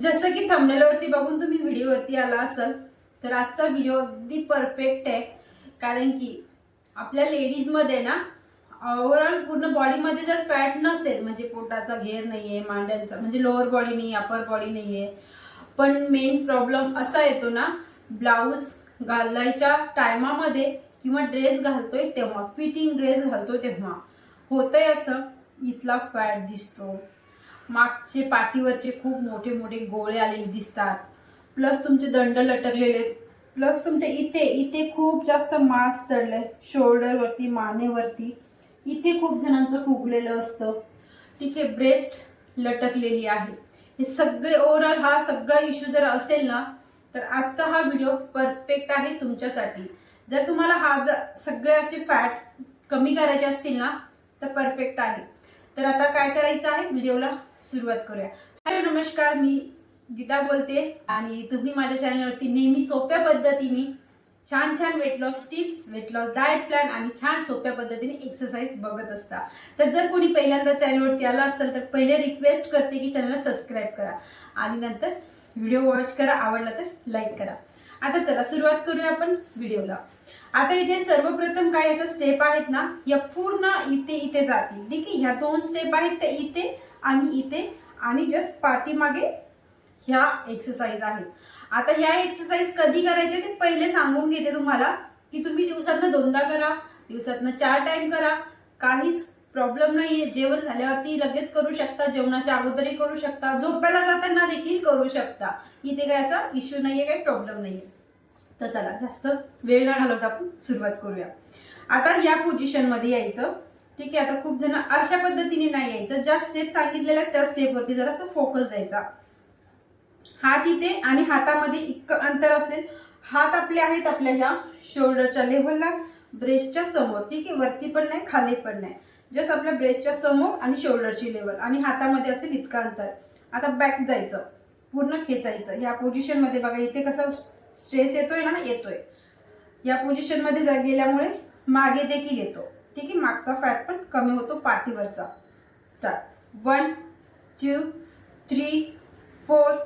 जसं की थंबनेलवरती बघून तुम्ही व्हिडिओवरती आला असाल तर आजचा व्हिडिओ अगदी परफेक्ट आहे. कारण की आपल्या लेडीजमध्ये ना ओव्हरऑल पूर्ण बॉडीमध्ये जर फॅट नसेल म्हणजे पोटाचा घेर आहे मांड्यांचा म्हणजे लोअर बॉडी नाही अपर बॉडी नाही आहे पण मेन प्रॉब्लेम असा येतो ना ब्लाऊज घालायच्या टायमामध्ये किंवा ड्रेस घालतोय तेव्हा फिटिंग ड्रेस घालतोय तेव्हा होतंय असं इथला फॅट दिसतो. मागचे पाठीवरचे खूप मोठे मोठे गोळे आलेले दिसतात. प्लस तुमचे दंड लटकलेले प्लस तुमच्या इथे इथे खूप जास्त मास चढलंय. शोल्डरवरती मानेवरती. इथे खूप जणांचं फुगलेलं असतं. ठीक आहे ब्रेस्ट लटकलेली आहे. हे सगळे ओव्हरऑल हा सगळा इश्यू जर असेल ना तर आजचा हा व्हिडिओ परफेक्ट आहे तुमच्यासाठी. जर तुम्हाला हा जर सगळे असे फॅट कमी करायचे असतील ना तर परफेक्ट आहे. तर आता काय करायचं आहे? व्हिडिओला सुरुवात करूया. हॅलो नमस्कार. मी गीता बोलते आणि तुम्ही माझ्या चॅनलवरती नेहमी सोप्या पद्धतीने छान छान weight loss tips weight loss diet plan आणि छान सोप्या पद्धतीने एक्सरसाइज बघत असता. तर जर कोणी पहिल्यांदा चॅनलवरती आला असेल तर पहिले रिक्वेस्ट करते की चॅनलला सबस्क्राईब करा. आणि नंतर व्हिडिओ वॉच करा. आवडला तर लाईक करा. आता चला सुरुवात करूया आपण व्हिडिओला. आता इथे सर्वप्रथम काय असं स्टेप आहेत ना या पूर्ण इथे इथे जातील. ठीक आहे ह्या दोन स्टेप आहेत त्या इथे आणि इथे. आणि जस्ट पाठीमागे ह्या एक्सरसाइज आहेत. आता ह्या एक्सरसाइज कधी करायचे ते पहिले सांगून घेते तुम्हाला की तुम्ही दिवसातनं दोनदा करा दिवसातनं चार टाइम करा. काहीच प्रॉब्लेम नाहीये. जेवण झाल्यावरती लगेच करू शकता जेवणाच्या अगोदरही करू शकता झोपायला जाताना देखील करू शकता. इथे काय असा इश्यू आहे काही प्रॉब्लेम नाही आहे तर चला जास्त वेळ न घालवता आपण सुरुवात करूया. आता या पोझिशनमध्ये यायचं. ठीक आहे आता खूप जण अशा पद्धतीने नाही यायचं. ज्या स्टेप सांगितलेल्या त्या स्टेपवरती जरासा फोकस द्यायचा. हात इथे आणि हातामध्ये इतकं अंतर असेल. हात आपले आहेत आपल्या ह्या शोल्डरच्या लेवलला ब्रेस्टच्या समोर. ठीक आहे वरती पण नाही खाली पण नाही. जस्ट आपल्या ब्रेस्टच्या समोर आणि शोल्डरची लेवल आणि हातामध्ये असेल इतकं अंतर. आता बॅक जायचं. पूर्ण खेचायचं. ह्या पोझिशनमध्ये बघा इथे कसं स्ट्रेस येतोय ना येतोय. या पोझिशनमध्ये जा गेल्यामुळे मागे देखील येतो. ठीक आहे? मागचा फॅट पण कमी होतो पाठीवरचा. Start one two three four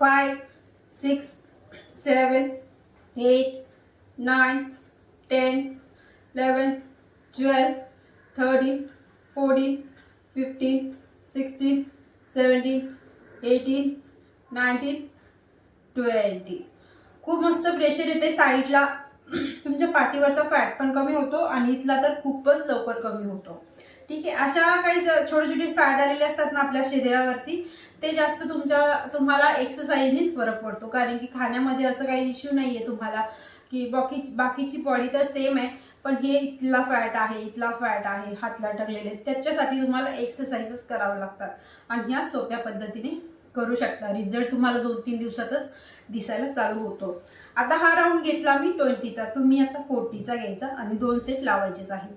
five six seven eight nine ten eleven twelve thirteen fourteen fifteen sixteen seventeen eighteen nineteen twenty खूप मस्त प्रेशर येते साईडला. तुमच्या पाठीवरचा फॅट पण कमी होतो आणि इथला तर खूपच लवकर कमी होतो. ठीक आहे अशा काही छोटे छोटे फॅट आलेले असतात ना आपल्या शरीरावरती ते जास्त तुमच्या तुम्हाला एक्सरसाइजनीच फरक पडतो. कारण की खाण्यामध्ये असं काही इश्यू नाही आहे तुम्हाला की बाकी बाकीची बॉडी तर सेम आहे पण हे इथला फॅट आहे इथला फॅट आहे हात लटकलेले त्याच्यासाठी तुम्हाला एक्सरसाइजेस करावं लागतात. आणि ह्या सोप्या पद्धतीने करू शकता. रिझल्ट तुम्हाला दोन तीन दिवसातच दिसायला चालू होतो. आता हा राऊंड घेतला मी ट्वेंटीचा तुम्ही याचा फोर्टीचा घ्यायचा आणि दोन सेट लावायचेच आहे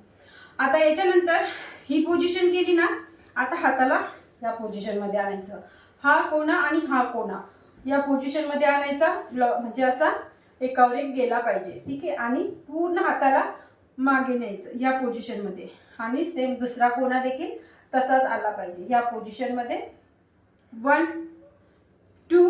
आता याच्यानंतर ही पोझिशन केली ना आता हाताला या पोझिशनमध्ये आणायचं. हा कोणा आणि हा कोणा. या पोझिशनमध्ये आणायचा म्हणजे असा एकावर एक गेला पाहिजे. ठीक आहे? आणि पूर्ण हाताला मागे न्यायचं या पोझिशनमध्ये आणि सेम दुसरा कोणा देखील तसाच आला पाहिजे. या पोझिशनमध्ये one two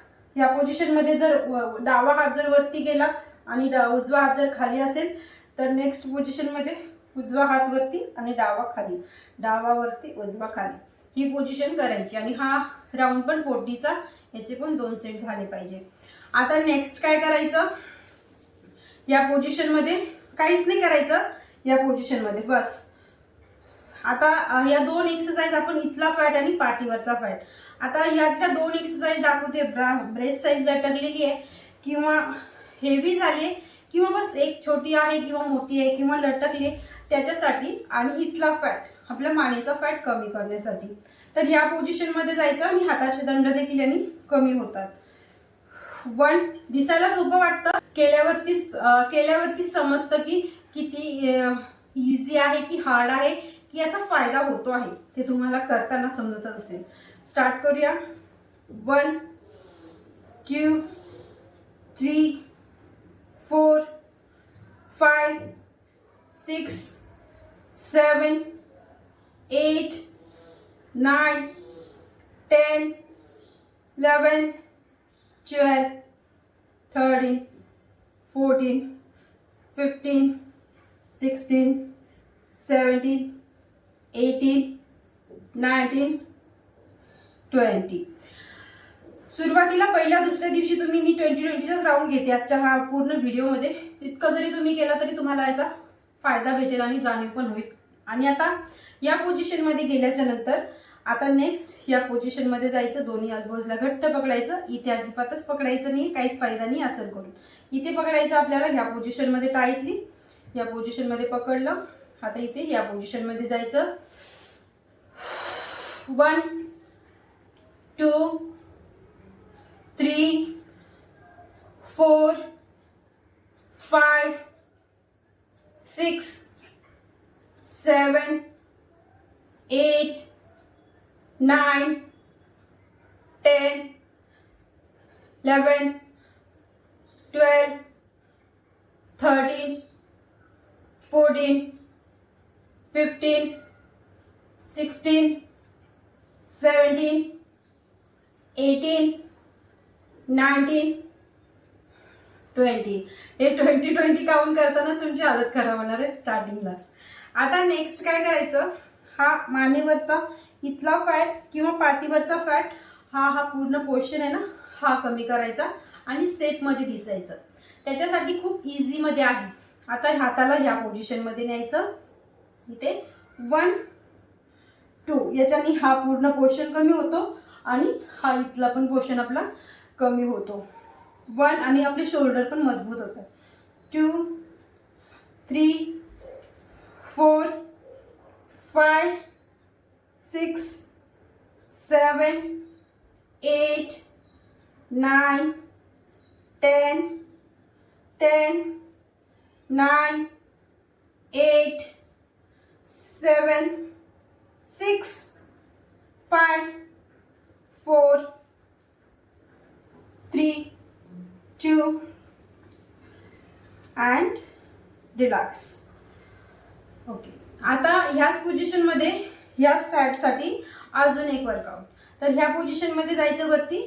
या पोझिशनमध्ये जर डावा हात जर वरती गेला आणि डा- उजवा हात जर खाली असेल तर नेक्स्ट पोझिशनमध्ये उजवा हात वरती आणि डावा खाली. डावा वरती उजवा खाली. ही पोझिशन करायची. आणि हा राऊंड पण फोर्टीचा याचे पण दोन सेट झाले पाहिजे. आता नेक्स्ट काय करायचं? या पोझिशनमध्ये काहीच नाही करायचं. या पोझिशनमध्ये बस. आता या दोन एक्सरसाइज आपण इथला फॅट आणि पाठीवरचा फॅट आता यातल्या दोन एक्सरसाइज दाखवते. ब्रेस्ट साईज लटकलेली आहे. किंवा हेवी झाली किंवा बस एक छोटी आहे किंवा मोठी आहे किंवा लटकली त्याच्यासाठी आणि इथला फॅट आपल्या मानेचा फॅट कमी करण्यासाठी. तर या पोझिशनमध्ये जायचं आणि हाताचे दंड देखील यांनी कमी होतात. वन दिसायला सोपं वाटतं. केल्यावरती केल्यावरती समजतं की किती इझी आहे की हार्ड आहे की याचा फायदा होतो आहे ते तुम्हाला करताना समजतच असेल. स्टार्ट करूया. One two three four five six seven eight nine ten eleven twelve thirteen fourteen fifteen sixteen seventeen eighteen nineteen twenty. सुरुवातीला पहिल्या दुसऱ्या दिवशी तुम्ही मी ट्वेंटी ट्वेंटीचाच राऊंड घेते आजच्या हा पूर्ण व्हिडिओमध्ये तितकं जरी तुम्ही केला तरी तुम्हाला याचा फायदा भेटेल आणि जाणीव पण होईल. आणि आता या पोझिशनमध्ये गेल्याच्यानंतर आता नेक्स्ट या पोझिशनमध्ये जायचं दोन्ही अल्बोजला घट्ट पकडायचं इथे अजिबातच पकडायचं नाही काहीच फायदा नाही असं करून. इथे पकडायचं आपल्याला ह्या पोझिशनमध्ये टाईटली या पोझिशनमध्ये पकडलं. आता इथे या पोझिशनमध्ये जायचं. One two three four five six seven eight nine ten eleven twelve thirteen fourteen fifteen sixteen seventeen eighteen nineteen twenty हे ट्वेंटी ट्वेंटी काउंट करतानाच तुमची हालत खराब होणार आहे स्टार्टिंगलाच. आता नेक्स्ट काय करायचं? हा मानेवरचा इथला फॅट किंवा पाठीवरचा फॅट हा हा पूर्ण पोर्शन आहे ना हा कमी करायचा आणि सेफमध्ये दिसायचं. त्याच्यासाठी खूप इझीमध्ये आहे. आता हाताला ह्या पोझिशनमध्ये न्यायचं. इथे वन टू याच्याने हा पूर्ण पोर्शन कमी होतो आणि हा इथला पण पोर्शन आपला कमी होतो. वन आणि आपले शोल्डर पण मजबूत होतात two three four five six seven eight nine ten ten nine eight seven six five four three two, and relax okay आता ह्याच पोझिशनमध्ये ह्याच फॅटसाठी अजून एक वर्कआउट तर ह्या पोझिशनमध्ये जायचं वरती.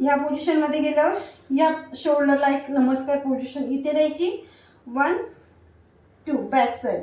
ह्या पोझिशनमध्ये गेल्यावर या शोल्डरला एक नमस्कार पोझिशन इथे द्यायची. One two back side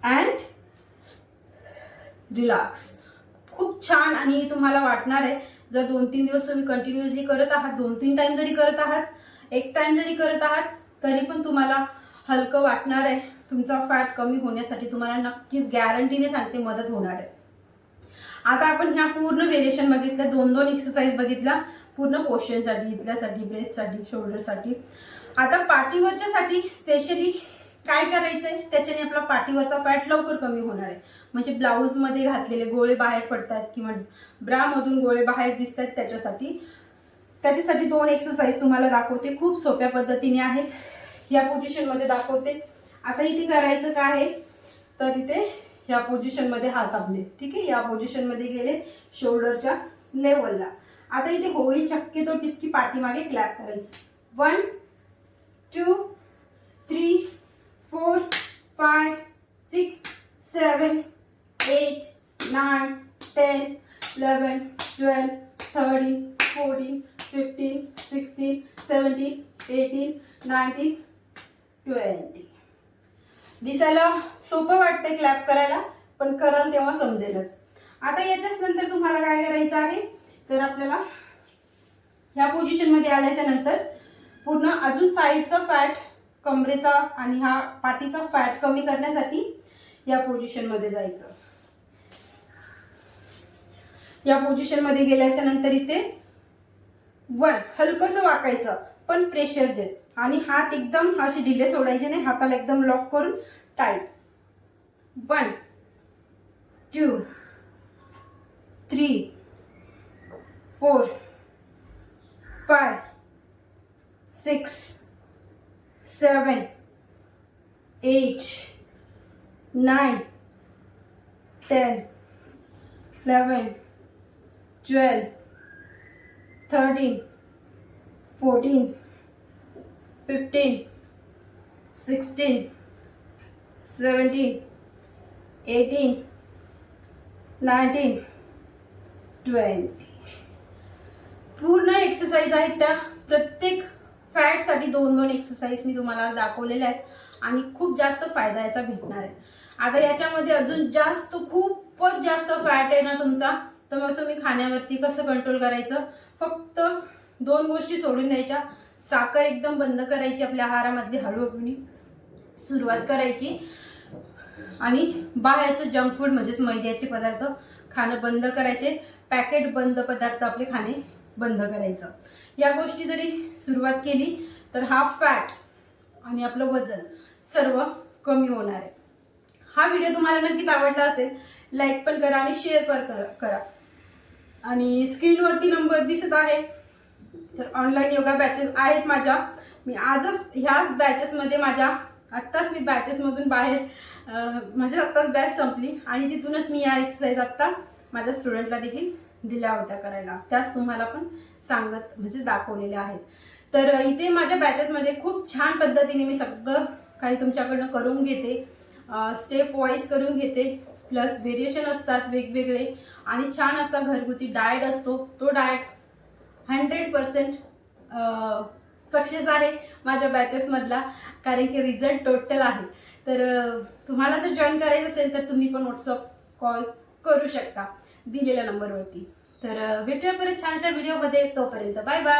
And relax खूप छान आणि तुम्हाला वाटणार आहे जर दोन तीन दिवस तुम्ही कंटिन्युअसली करत आहात दोन तीन टाइम जरी करत आहात एक टाइम जरी करत आहात तरी पण तुम्हाला हलकं वाटणार आहे. तुमचा फॅट कमी होण्यासाठी तुम्हाला नक्कीच गॅरंटीने सांगते मदत होणार आहे. आता आपण ह्या पूर्ण व्हेरिएशन बघितल्या दोन दोन एक्सरसाइज बघितल्या पूर्ण पोर्शनसाठी इथल्यासाठी ब्रेस्टसाठी शोल्डरसाठी आता पाठीवरच्यासाठी स्पेशली काय करायचंय? त्याच्याने आपला पाठीवरचा फॅट लवकर कमी होणार आहे. म्हणजे ब्लाऊजमध्ये घातलेले गोळे बाहेर पडतात किंवा ब्रामधून गोळे बाहेर दिसतात त्याच्यासाठी. त्याच्यासाठी दोन एक्सरसाइज तुम्हाला दाखवते. खूप सोप्या पद्धतीने आहेत. या पोझिशनमध्ये दाखवते. आता इथे करायचं काय आहे? तर इथे या पोझिशनमध्ये हात आपले. ठीक आहे? या पोझिशनमध्ये गेले शोल्डरच्या लेवलला आता इथे होईल शक्यतो तितकी पाठीमागे क्लॅप करायची. One two three four five six seven eight, nine, ten eleven twelve thirteen, fourteen, fifteen, sixteen, seventeen, eighteen nineteen twenty दिसायला सोपं वाटतं क्लॅप करायला पण कराल तेव्हा समजेलच. आता याच्याच नंतर तुम्हाला काय करायचं आहे? तर आपल्याला ह्या पोझिशनमध्ये आल्याच्यानंतर पूर्ण अजून साईडचं फॅट कमरेचा आणि हा पाठीचा फॅट कमी करण्यासाठी या पोझिशनमध्ये जायचं. या पोझिशनमध्ये गेल्याच्यानंतर इथे वन हलकंसं वाकायचं पण प्रेशर देत. आणि हात एकदम असे ढिले सोडायचे नाही हाताला एकदम लॉक करून tight one two three four five six seven eight, nine ten eleven, twelve, thirteen fourteen fifteen sixteen seventeen, eighteen nineteen twenty पूर्ण एक्सरसाइज आहेत त्या प्रत्येक फॅटसाठी दोन दोन एक्सरसाइज मी तुम्हाला दाखवलेल्या आहेत आणि खूप जास्त फायदा याचा भेटणार आहे. आता याच्यामध्ये अजून जास्त खूपच जास्त फॅट आहे ना तुमचा. तर मग तुम्ही खाण्यावरती कसं कंट्रोल करायचं? फक्त दोन गोष्टी सोडून द्यायच्या. साखर एकदम बंद करायची आपल्या आहारामध्ये हळूहळू सुरुवात करायची. आणि बाहेरचं जंक फूड म्हणजेच मैद्याचे पदार्थ खाणं बंद करायचे. पॅकेट बंद पदार्थ आपले खाणे बंद करायचं. या गोष्टी जरी सुरुवात केली तर हा फॅट आणि आपलं वजन सर्व कमी होणार आहे. हा व्हिडिओ तुम्हाला नक्कीच आवडला असेल लाईक पण करा आणि शेअर पण करा करा. आणि स्क्रीनवरती नंबर दिसत आहे. तर ऑनलाईन योगा बॅचेस आहेत माझ्या. मी आजच ह्याच बॅचेसमध्ये माझ्या आत्ताच मी बॅचेसमधून बाहेर माझी आत्ताच बॅच संपली. आणि तिथूनच मी या एक्सरसाइज आत्ता माझ्या स्टुडंटला देखील दिल्या होत्या करायला. त्याच तुम्हाला पण सांगत म्हणजे दाखवलेल्या आहेत. तर इथे माझ्या बॅचेसमध्ये खूप छान पद्धतीने मी सगळं काही तुमच्याकडनं करून घेते. स्टेप वाईज करून घेते. प्लस व्हेरिएशन असतात वेगवेगळे. आणि छान असा घरगुती डाएट असतो. तो डाएट हंड्रेड पर्सेंट सक्सेस आहे माझ्या बॅचेसमधला कारण की रिझल्ट टोटल आहे. तर तुम्हाला जर जॉईन करायचं असेल तर तुम्ही पण व्हॉट्सअप कॉल करू शकता. दिलेल्या नंबरवरती. तर भेटूया परत छानशा व्हिडिओमध्ये तोपर्यंत. Bye bye